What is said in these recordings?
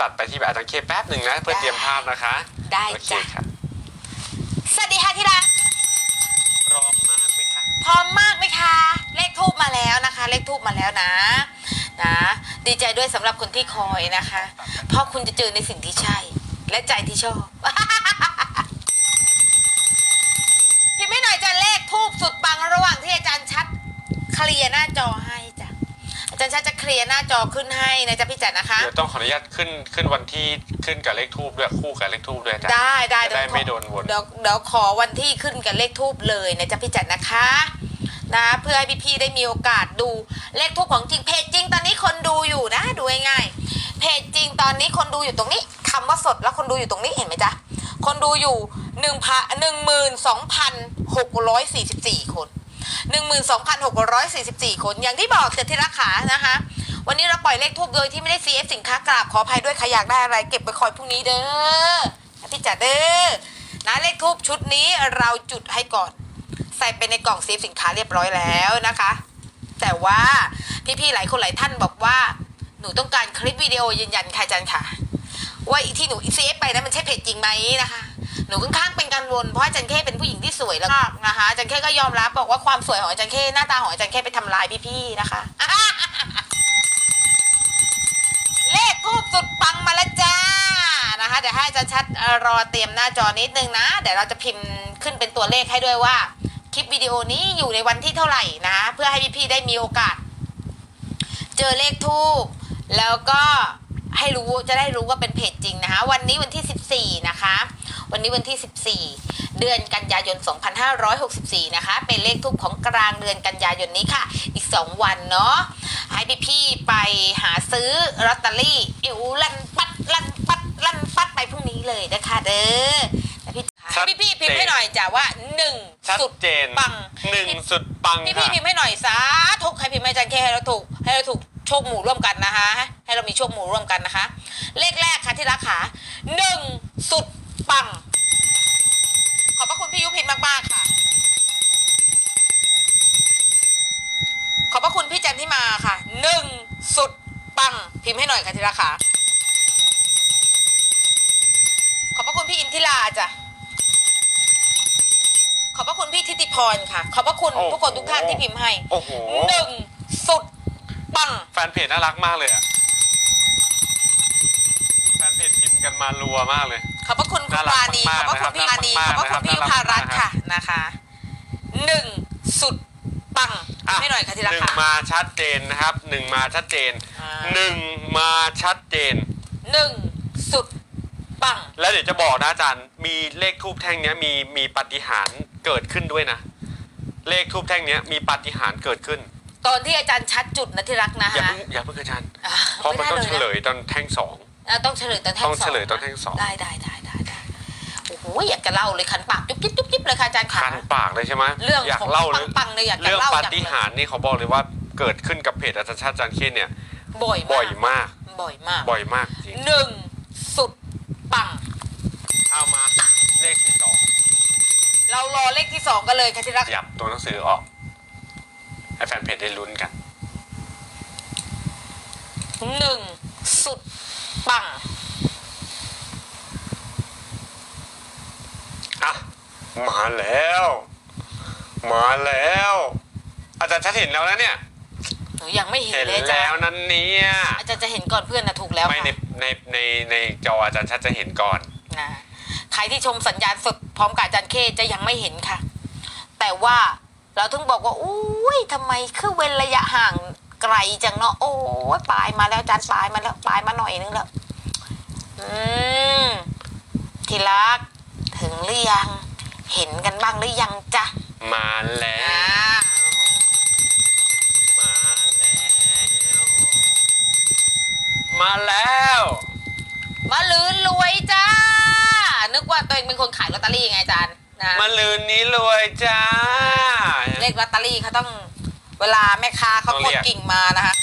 ตัดไปที่แบบอาจารย์เคแป๊บหนึ่งนะ เพื่อเตรียมภาพนะคะได้โอเคจ้ะ ครับสวัสดีค่ะที่รักพร้อมมากไหมคะพร้อมมากไหมคะ เลขทูบมาแล้วนะคะ เลขทูบมาแล้วนะนะ ดีใจด้วยสำหรับคนที่คอยนะคะเพราะคุณจะเจอในสิ่งที่ใช่ และใจที่ชอบ พิมพ์ให้หน่อยจะเลขทูบสุดปังระหว่างที่อาจารย์ชัด เคลียร์หน้าจอให้จ้ะ อาจารย์ชัดจะเคลียร์หน้าจอขึ้นให้นะจ๊ะพี่จัดนะคะ เดี๋ยวต้องขออนุญาตขึ้นขึ้นวันที่ขึ้นกับเลขทูบด้วยคู่กับเลขทูบด้วยอาจารย์ได้ได้จะได้ไม่โดนวนเดี๋ยวเดี๋ยวขอวันที่ขึ้นกับเลขทูบเลยนะจ๊ะพี่จัดนะคะ นะ เพื่อให้พี่ๆได้มีโอกาสดูเลขทูบของจริงเพจจริงตอนนี้คนดูอยู่นะดูง่ายๆเพจจริงตอนนี้คนดูอยู่ตรงนี้คำว่าสดแล้วคนดูอยู่ตรงนี้เห็นไหมจ๊ะคนดูอยู่หนึ่งพันหนึ่งหมื่นสองพันหกร้อยสี่สิบสี่คน หนึ่งหมื่นสองพันหกร้อยสี่สิบสี่คน อย่างที่บอกเจดที่รักขานะคะ วันนี้เราปล่อยเลขทูบโดยที่ไม่ได้ CF สินค้ากราบขออภัยด้วยใครอยากได้อะไรเก็บไปคอยพรุ่งนี้เด้อพี่จ๋าเด้อนะเลขทูบชุดนี้เราจุดให้ก่อน ใส่ไปในกล่อง CF สินค้าเรียบร้อยแล้วนะคะ แต่ว่าพี่ๆหลายคนหลายท่านบอกว่า หนูต้องการคลิปวิดีโอยืนยันค่ะอาจารย์ค่ะ ว่าอีที่หนู CF ไปนั้นมันใช่เพจจริงไหมนะคะ หนูค่อนข้างเป็นกังวลเพราะอาจารย์เข้เป็นผู้หญิงที่สวยแล้วก็นะคะอาจารย์เข้ก็ยอมรับบอกว่าความสวยของอาจารย์เข้หน้าตาของอาจารย์เข้ไปทำลายพี่ๆนะคะ เลขทูบสุดปังมาแล้วจ้านะคะเดี๋ยวให้อาจารย์ชัดรอเตรียมหน้าจอนิดนึงนะ เดี๋ยวเราจะพิมพ์ขึ้นเป็นตัวเลขให้ด้วยว่า คลิปวิดีโอนี้อยู่ในวันที่เท่าไหร่นะ เพื่อให้พี่ๆได้มีโอกาส เจอเลขทูบแล้วก็ ให้รู้จะได้รู้ว่าเป็นเพจจริงนะคะ วันนี้วันที่ 14 นะคะ วันนี้วันที่ 14 เดือนกันยายน 2564 นะคะ เป็นเลขทูบของกลางเดือนกันยายนนี้ค่ะ อีก 2 วันเนาะให้พี่ๆไปหาซื้อลอตเตอรี่เอวลันปัดลันปัดลันปัดไปพรุ่งนี้เลยนะคะเด้อแล้วพี่ชัดให้พี่ๆพิมพ์ให้หน่อยจ้ะว่าหนึ่งชัดสุดเจนปังหนึ่งสุดปังพี่ค่ะพี่พิมพ์ให้หน่อยสาธุใครพิมพ์ให้อาจารย์แค่ให้เราถูกให้เราถูก โชคหมู่ร่วมกันนะคะ ให้เรามีโชคหมู่ร่วมกันนะคะ เลขแรกค่ะที่รักขาหนึ่งสุดปัง ขอบพระคุณพี่ยุพินมากๆค่ะ ขอบพระคุณพี่จันที่มาค่ะหนึ่งสุดปังพิมพ์ให้หน่อยค่ะที่รักขาขอบพระคุณพี่อินทิราจ้ะขอบพระคุณพี่ทิติพรค่ะ ขอบพระคุณโอ้โหทุกคนทุกท่านที่พิมพ์ให้โอ้โหหนึ่งสุดปังแฟนเพจน่ารักมากเลยอะแฟนเพจพิมพ์กันมารัวมากเลย ขอบพระคุณคุณน่ารักปานีมาขกอบพระคุณพี่ๆปานีน่าขรัอบกพระคุณพี่น่ารักพารัตน์น่ารักค่ะ นะคะหนึ่งสุดปังพิมพ์ให้หน่อยค่ะที่หรักนึ่งค่ะ มาชัดเจนนะครับหนึ่งมาชัดเจนอ่า หนึ่งมาชัดเจน หนึ่งสุดปัง แล้วเดี๋ยวจะบอกนะอาจารย์ มีเลขทูบแท่งเนี้ยมีมีปาฏิหารย์เกิดขึ้นด้วยนะ เลขทูบแท่งเนี้ยมีปาฏิหารย์เกิดขึ้น ตอนที่อาจารย์ชัดจุดนะที่รักนะอย่าฮะเพิ่งอย่าเพิ่งอาจารย์อ่เพราะมันต้องเฉลไได้ยตอนแท่งสอง อะต้องเฉลยตอนแท่งต้องสองเฉลยตอนแท่งสอง ได้ได้ได้ได้ได้โอ้โหอยากจะเล่าเลยคันปากจุ๊บจิ๊บจุ๊บจิ๊บเลยค่ะอาจารย์ค่ะคันปากเลยใช่ไหมเรื่องอยากของเล่าเลยปังๆเลยอยากจะเรื่องเล่าปาจังฏิเลยหารย์นี่เขาบอกเลยว่าเกิดขึ้นกับเพจอาจารย์ชาติอาจารย์เคนเนี่ยบ่อยบ่อยมากมาก บ่อยมากบ่อยมากจริงหนึ่งสุดปัง เอามาเลขที่สองเรารอเลขที่สองกันเลยค่ะที่รัก หยับตัวหนังสือออก ให้แฟนเพจได้ลุ้นกันหนึ่งสุดปังอะมาแล้ว มาแล้ว อาจารย์ชัดเห็นแล้วนะเนี่ย หนูยังไม่เห็นเห็นเลยอาจาแล้รวย์นั่นเนี่ยอาจารย์จะเห็นก่อนเพื่อนนะถูกแล้วไม่ในค่ะในในในจออาจารย์ชัดจะเห็นก่อน นะใครที่ชมสัญญาณสดพร้อมกับอาจารย์เคจะยังไม่เห็นค่ะ แต่ว่า เราถึงบอกว่าอุ้ยทำไมคือเว้นระยะห่างไกลจังเนาะโอ้ยปลายมาแล้วอาจารย์ปลายมาแล้วปลายมาหน่อยนึงแล้วอืมทีรักถึงหรือยัง เห็นกันบ้างหรือยังจ๊ะมาแล้อ่าวมาแล้ว มาแล้ว มาลืนรวยจ้า นึกว่าตัวเองเป็นคนขายลอตเตอรี่ไงอาจารย์ นะมาลืนนี้รวยจ้า เลขลอตเตอรี่เขาต้องเวลาแม่ค้าเขาต้องกเรีดยกกิ่งมานะคะ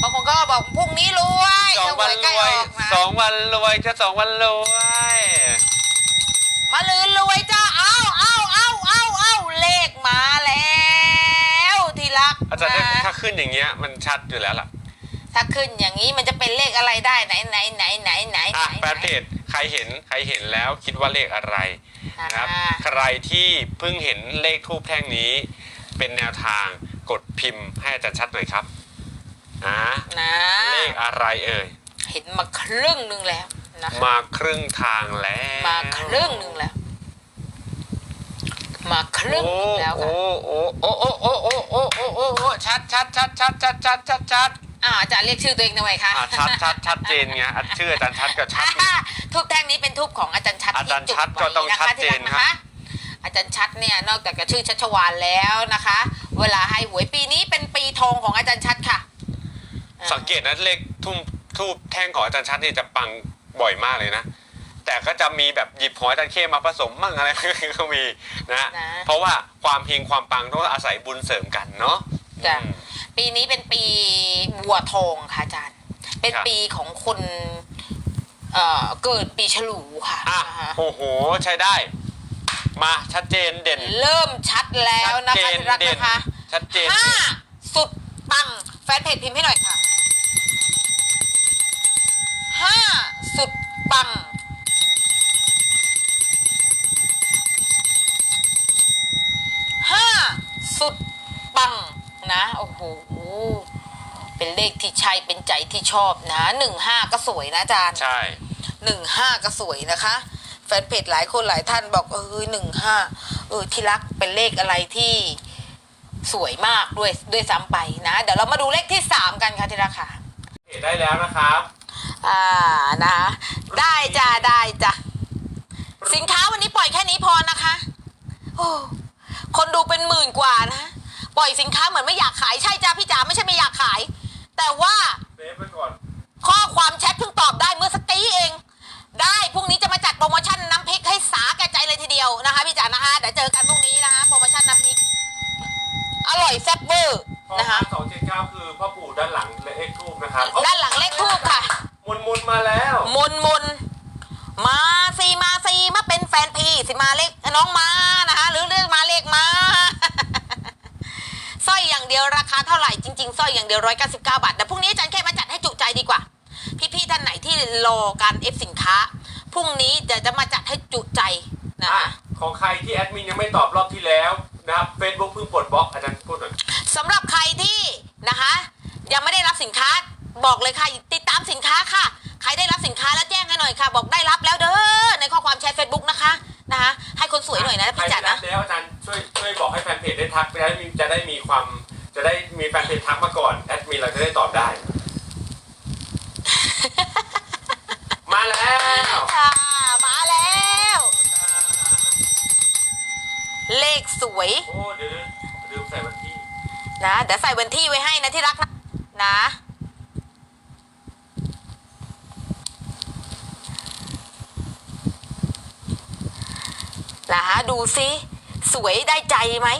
บางคนก็บอกพรุ่งนี้รวยสองวันถ้าหใกล้รวยออกนะสองวันรวยจะสองวันรวยมาลืนรวยจ้าเอ้าเอ้าเอ้าเอ้าเอ้าเลขมาแล้วที่รักอาจารย์ถ้านะถ้าขึ้นอย่างเงี้ยมันชัดอยู่แล้วล่ะ ถ้าขึ้นอย่างนี้มันจะเป็นเลขอะไรได้ไหนไหนไหนไหนไหนอะไหนแฟนเพจใครเห็นใครเห็นแล้วคิดว่าเลขอะไรอ่า นะครับ ใครที่เพิ่งเห็นเลขทูบแท่งนี้ เป็นแนวทางกดพิมพ์ให้อาจารย์ชัดหน่อยครับอ่านะเลขอะไรเอ่ย เห็นมาครึ่งหนึ่งแล้วนะคะมาครึ่งทางแล้วมาครึ่งหนึ่งแล้ว มาครึ่งโอ้หนึ่งแล้วค่ะโอ้โอ้โอ้โอ้โอ้โอ้โอ้โอ้โอ้โอ้ชัดชัดชัดชัดชัดชัดชัดชัดอ่าอาจารย์เรียกชื่อตัวเองทำไมคะอ่าชัดชัดชัดเจนไงอะชื่ออาจารย์ชัดกับชัด อ่า ทูบแท่งนี้เป็นทูบของอาจารย์ชัดอาจารย์ที่ชัดก็ต้องไว้ะคะชัดเจนที่รักนะคะอาจารย์ชัดเนี่ยนอกจากจะชื่อชัชวานแล้วนะคะ เวลาให้หวยปีนี้เป็นปีทองของอาจารย์ชัดค่ะอ่าสังเกตนะเลขทุ่มทูบแท่งของอาจารย์ชัดนี่จะปังบ่อยมากเลยนะ แต่ก็จะมีแบบหยิบของอาจารย์เข้มาผสมมั่งอะไร ก็มีนะนะ เพราะว่าความเฮงความปังต้องอาศัยบุญเสริมกันเนาะจ้ะ อืม ปีนี้เป็นปีวัวทองค่ะอาจารย์ เป็นครับ ปีของคน เอ่อเกิดปีฉลูค่ะอะนะคะโอ้โห ใช้ได้ มาชัดเจนเด่น เริ่มชัดแล้วนะชัดคะเจนที่รักเด่นนะคะชัดเจน ห้าสุดปังแฟนเพจพิมพ์ให้หน่อยค่ะห้าสุดปังห้าสุดปังนะโอ้โหเป็น เลขที่ใช่เป็นใจที่ชอบนะหนึ่งห้าก็สวยนะอาจารย์ใช่หนึ่งห้าก็สวยนะคะ แฟนเพจหลายคนหลายท่านบอกเออหนึ่งห้าเออที่รักเป็นเลขอะไรที่สวยมากด้วยด้วยซ้ำไปนะ เดี๋ยวเรามาดูเลขที่สามกันค่ะที่รักค่ะเห็นได้แล้วนะครับ อ่านะ ได้จ้ะได้จ้ะสินค้าวันนี้ปล่อยแค่นี้พอนะคะโอ้คนดูเป็นหมื่นกว่านะ ปล่อยสินค้าเหมือนไม่อยากขายใช่จ้ะพี่จ๋าไม่ใช่ไม่อยากขาย แต่ว่าเซฟไปก่อน ข้อความแชทเพิ่งตอบได้เมื่อสักกี้เอง ได้พรุ่งนี้จะมาจัดโปรโมชั่นน้ำพริกให้สาแก่ใจเลยทีเดียวนะคะพี่จ๋านะคะเดี๋ยวเจอกันพรุ่งนี้นะคะโปรโมชั่นน้ำพริก อร่อยแซ่บเวอร์ข้อนะคะสองเจ็ดเก้าคือพ่อปู่ด้านหลังเลขทูบนะครับด้านหลังเลขทูบค่ะ มุนมุนๆมาแล้ว มนมนมาซีมาซีมาเป็นแฟนพี่สิมาเลขน้องมานะคะ หรือเรียกมาเลขมาสร้ อยอย่างเดียวราคาเท่าไหร่จริงๆสร้อยอย่างเดียวร้อยเก้าสิบเก้าบาทแต่พรุ่งนี้อาจารย์แค่มาจัดให้จุใจดีกว่า พี่ๆท่านไหนที่รอการเอฟสินค้าพรุ่งนี้เดี๋ยวจะมาจัดให้จุใจนะอะคะของใครที่แอดมินยังไม่ตอบรอบที่แล้วนะครับ Facebook เพิ่งปลดบล็อกอาจารย์พูดหน่อยสำหรับใครที่นะคะ ยังไม่ได้รับสินค้าบอกเลยค่ะติดตามสินค้าค่ะ ใครได้รับสินค้าแล้วแจ้งให้หน่อยค่ะ บอกได้รับแล้วเด้อ มีแฟนเพจทักมาก่อนแอดมินเราจะได้ตอบได้ มาแล้วค่ะมาแล้ว เลขสวย โอ้เดี๋ยวลืมใส่วันที่นะเดี๋ยวใส่วันที่ไว้ให้นะที่รักนะนะนะคะดูซิสวยได้ใจไหม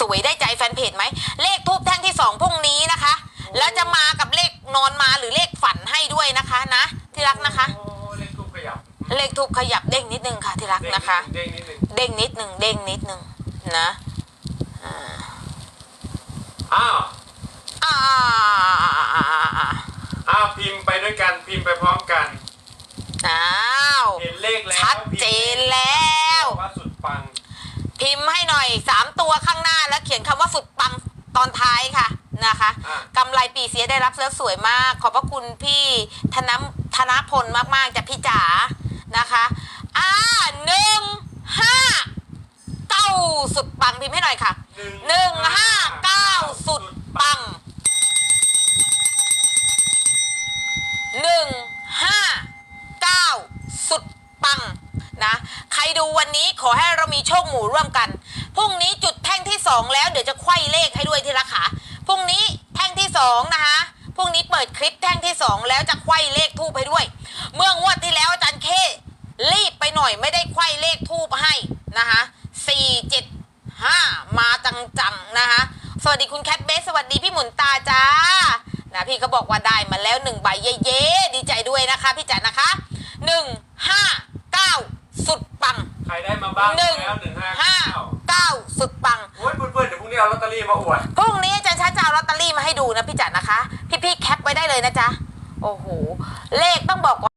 สวยได้ใจแฟนเพจไหม เลขทูบแท่งที่สองพรุ่งนี้นะคะ แล้วจะมากับเลขนอนมาหรือเลขฝันให้ด้วยนะคะนะ ที่รักนะคะ โอ้เลขทูบขยับเลขทูบขยับเด้งนิดนึงค่ะ ที่รักนะคะ เด้งนิดนึงเด้งนิดนึงเด้งนิดนึงนะอ้าวอ่า อ้าวพิมพ์ไปด้วยกันพิมพ์ไปพร้อมกัน อ้าว เห็นเลขแล้ว ชัดเจนแล้ว ว่าสุดปัง พิมพ์ให้หน่อยสามตัวข้างหน้าแล้วเขียนคำว่าสุดปังตอนท้ายค่ะนะคะอะ กำไรปีเสียได้รับแล้วสวยมาก ขอบพระคุณพี่ธนธนพลมากๆจากพี่จ๋านะคะอ่าหนึ่งห้าเก้าสุดปังพิมพ์ให้หน่อยค่ะหนึ่งห้าเก้าสุดปังหนึ่งห้าเก้าสุดปังนะ ใครดูวันนี้ขอให้เรามีโชคหมู่ร่วมกันพรุ่งนี้จุดแท่งที่ส องแล้วเดี๋ยวจะไขว้เลขให้ด้วยที่รักขาพรุ่งนี้แท่งที่สองนะคะพรุ่งนี้เปิดคลิปแท่งที่สองแล้วจะไขว้เลขทูบให้ด้วย เมื่องวดที่แล้วอาจารย์เครีบไปหน่อยไม่ได้ไขว้เลขทูบให้นะคะสี่เจ็ดห้ามาจังๆนะคะสวัสดีคุณแคทเบสสวัสดีพี่หมุนตาจ้านะพี่เขาบอกว่าได้มาแล้วหนึ่งใบเย้ๆดีใจด้วยนะคะพี่จ๋านะคะหนึ่งห้าเก้าสุดปัง ใครได้มาบ้างหนึ่งแล้วหนึ่งห้าห้าเก้าเก้าสุดปัง โอ้ยเพี่เอาลอตเตอรี่มาอวดพรุ่งนี้อาจารย์ชัดจะเอาลอตเตอรี่มาให้ดูนะพี่จัดนะคะ พี่พี่ๆแคปไว้ได้เลยนะจ๊ะ โอ้โห เลขต้องบอกก่อน